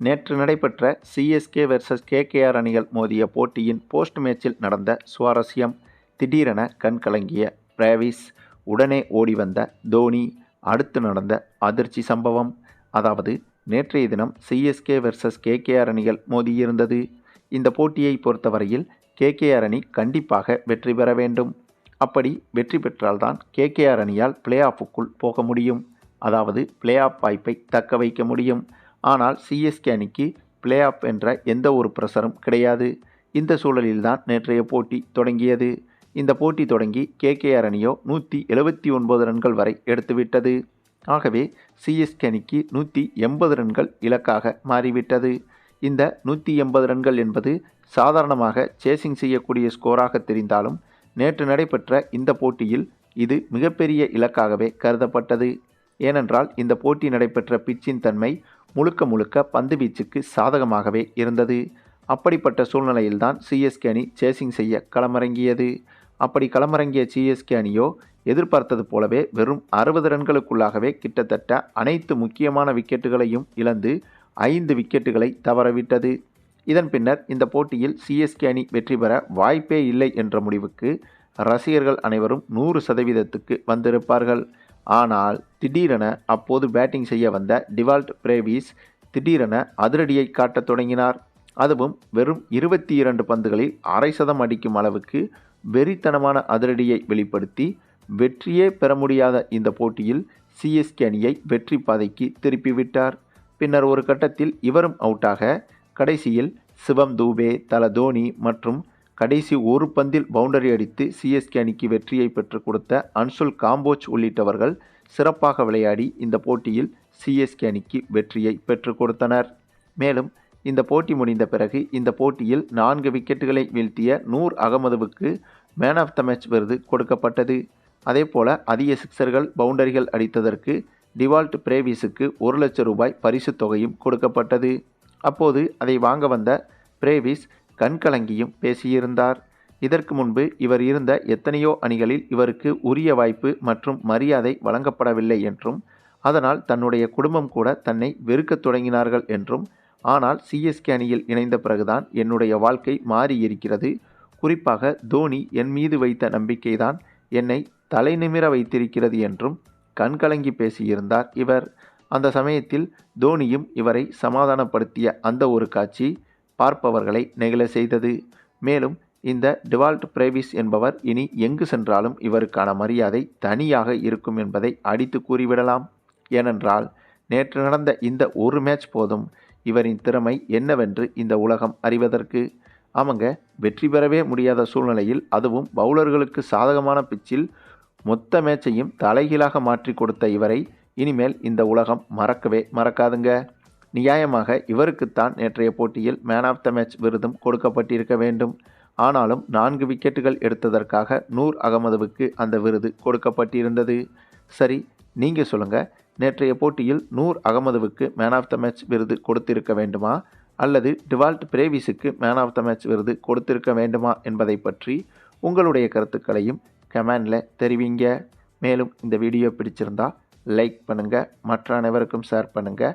நேற்று நடைபெற்ற CSK versus KKR அணிகள் மோதிய போட்டியின் போஸ்ட் மேட்சில் நடந்த சுவாரஸ்யம். திடீரென கண்கலங்கிய பிராவிஸ் உடனே ஓடி வந்த தோனி அடுத்து நடந்த அதிர்ச்சி சம்பவம். அதாவது நேற்றைய தினம் சிஎஸ்கே வெர்சஸ் கேகேஆர் அணிகள் மோதியிருந்தது. இந்த போட்டியை பொறுத்தவரையில் கேகேஆர் அணி கண்டிப்பாக வெற்றி பெற வேண்டும். அப்படி வெற்றி பெற்றால்தான் கேகேஆர் அணியால் பிளே ஆஃபுக்குள் போக முடியும். அதாவது பிளே ஆஃப் வாய்ப்பை தக்க வைக்க முடியும். ஆனால் சிஎஸ்கே அணிக்கு பிளே ஆஃப் என்ற எந்த ஒரு பிரசரம் கிடையாது. இந்த சூழலில்தான் நேற்றைய போட்டி தொடங்கியது. இந்த போட்டி தொடங்கி கேகேஆர் அணியோ நூற்றி எழுபத்தி ஒன்பது ரன்கள் வரை எடுத்துவிட்டது. ஆகவே சிஎஸ்கே அணிக்கு நூற்றி எண்பது ரன்கள் இலக்காக மாறிவிட்டது. இந்த நூற்றி எண்பது ரன்கள் என்பது சாதாரணமாக சேசிங் செய்யக்கூடிய ஸ்கோராக தெரிந்தாலும் நேற்று நடைபெற்ற இந்த போட்டியில் இது மிகப்பெரிய இலக்காகவே கருதப்பட்டது. ஏனென்றால் இந்த போட்டி நடைபெற்ற பிச்சின் தன்மை முழுக்க முழுக்க பந்து வீச்சுக்கு சாதகமாகவே இருந்தது. அப்படிப்பட்ட சூழ்நிலையில்தான் சிஎஸ்கே அணி சேசிங் செய்ய களமிறங்கியது. அப்படி களமிறங்கிய சிஎஸ்கே அணியோ எதிர்பார்த்தது போலவே வெறும் அறுபது ரன்களுக்குள்ளாகவே கிட்டத்தட்ட அனைத்து முக்கியமான விக்கெட்டுகளையும் இழந்து ஐந்து விக்கெட்டுகளை தவறவிட்டது. இதன் பின்னர் இந்த போட்டியில் சிஎஸ்கே அணி வெற்றி பெற வாய்ப்பே இல்லை என்ற முடிவுக்கு ரசிகர்கள் அனைவரும் நூறு சதவீதத்துக்கு வந்திருப்பார்கள். ஆனால் திடீரென அப்போது பேட்டிங் செய்ய வந்த டிவால்ட் பிரேவிஸ் திடீரென அதிரடியை காட்டத் தொடங்கினார். அதுவும் வெறும் இருபத்தி இரண்டு பந்துகளில் அரை சதம் அடிக்கும் அளவுக்கு வெறித்தனமான அதிரடியை வெளிப்படுத்தி வெற்றியே பெற முடியாத இந்த போட்டியில் சிஎஸ்கே அணியை வெற்றி பாதைக்கு திருப்பிவிட்டார். பின்னர் ஒரு கட்டத்தில் இவரும் அவுட்டாக கடைசியில் சிவம் தூபே தல தோனி மற்றும் கடைசி ஒரு பந்தில் பவுண்டரி அடித்து சிஎஸ்கே அணிக்கு வெற்றியை பெற்றுக் கொடுத்த அன்சுல் காம்போச் உள்ளிட்டவர்கள் சிறப்பாக விளையாடி இந்த போட்டியில் சிஎஸ்கே அணிக்கு வெற்றியை பெற்றுக் கொடுத்தனர். மேலும் இந்த போட்டி முடிந்த பிறகு இந்த போட்டியில் நான்கு விக்கெட்டுகளை வீழ்த்திய நூர் அகமதுவுக்கு மேன் ஆஃப் த மேட்ச் விருது கொடுக்கப்பட்டது. அதேபோல அதிக சிக்சர்கள் பவுண்டரிகள் அடித்ததற்கு டிவால்ட் பிரேவிஸுக்கு ஒரு லட்சம் ரூபாய் பரிசுத் தொகையும் கொடுக்கப்பட்டது. அப்போது அதை வாங்க வந்த பிரேவிஸ் கண்கலங்கியும் பேசியிருந்தார். இதற்கு முன்பு இவர் இருந்த எத்தனையோ அணிகளில் இவருக்கு உரிய வாய்ப்பு மற்றும் மரியாதை வழங்கப்படவில்லை என்றும் அதனால் தன்னுடைய குடும்பம் கூட தன்னை வெறுக்கத் தொடங்கினார்கள் என்றும் ஆனால் சிஎஸ்கே அணியில் இணைந்த பிறகுதான் என்னுடைய வாழ்க்கை மாறி இருக்கிறது குறிப்பாக தோனி என் மீது வைத்த நம்பிக்கைதான் என்னை தலைநிமிர வைத்திருக்கிறது என்றும் கண்கலங்கி பேசியிருந்தார் இவர். அந்த சமயத்தில் தோனியும் இவரை சமாதானப்படுத்திய அந்த ஒரு காட்சி பார்ப்பவர்களை நெகிழ செய்தது. மேலும் இந்த டிவால்ட் பிரேவிஸ் என்பவர் இனி எங்கு சென்றாலும் இவருக்கான மரியாதை தனியாக இருக்கும் என்பதை அடித்து கூறிவிடலாம். ஏனென்றால் நேற்று நடந்த இந்த ஒரு மேட்ச் போதும் இவரின் திறமை என்னவென்று இந்த உலகம் அறிவதற்கு. அவங்க வெற்றி பெறவே முடியாத சூழ்நிலையில் அதுவும் பவுலர்களுக்கு சாதகமான பிச்சில் மொத்த மேட்சையும் தலைகீழாக மாற்றி கொடுத்த இவரை இனிமேல் இந்த உலகம் மறக்கவே மறக்காதுங்க. நியாயமாக இவருக்குத்தான் நேற்றைய போட்டியில் மேன் ஆஃப் த மேட்ச் விருதும் கொடுக்கப்பட்டிருக்க வேண்டும். ஆனாலும் நான்கு விக்கெட்டுகள் எடுத்ததற்காக நூர் அகமதுவுக்கு அந்த விருது கொடுக்கப்பட்டிருந்தது. சரி நீங்கள் சொல்லுங்கள் நேற்றைய போட்டியில் நூர் அகமதுவுக்கு மேன் ஆஃப் த மேட்ச் விருது கொடுத்திருக்க வேண்டுமா? அல்லது டிவால்ட் பிரேவிஸுக்கு மேன் ஆஃப் த மேட்ச் விருது கொடுத்திருக்க வேண்டுமா என்பதை பற்றி உங்களுடைய கருத்துக்களையும் கமெண்டில் தெரிவிங்க. மேலும் இந்த வீடியோ பிடிச்சிருந்தா லைக் பண்ணுங்கள் மற்ற அனைவருக்கும் ஷேர் பண்ணுங்கள்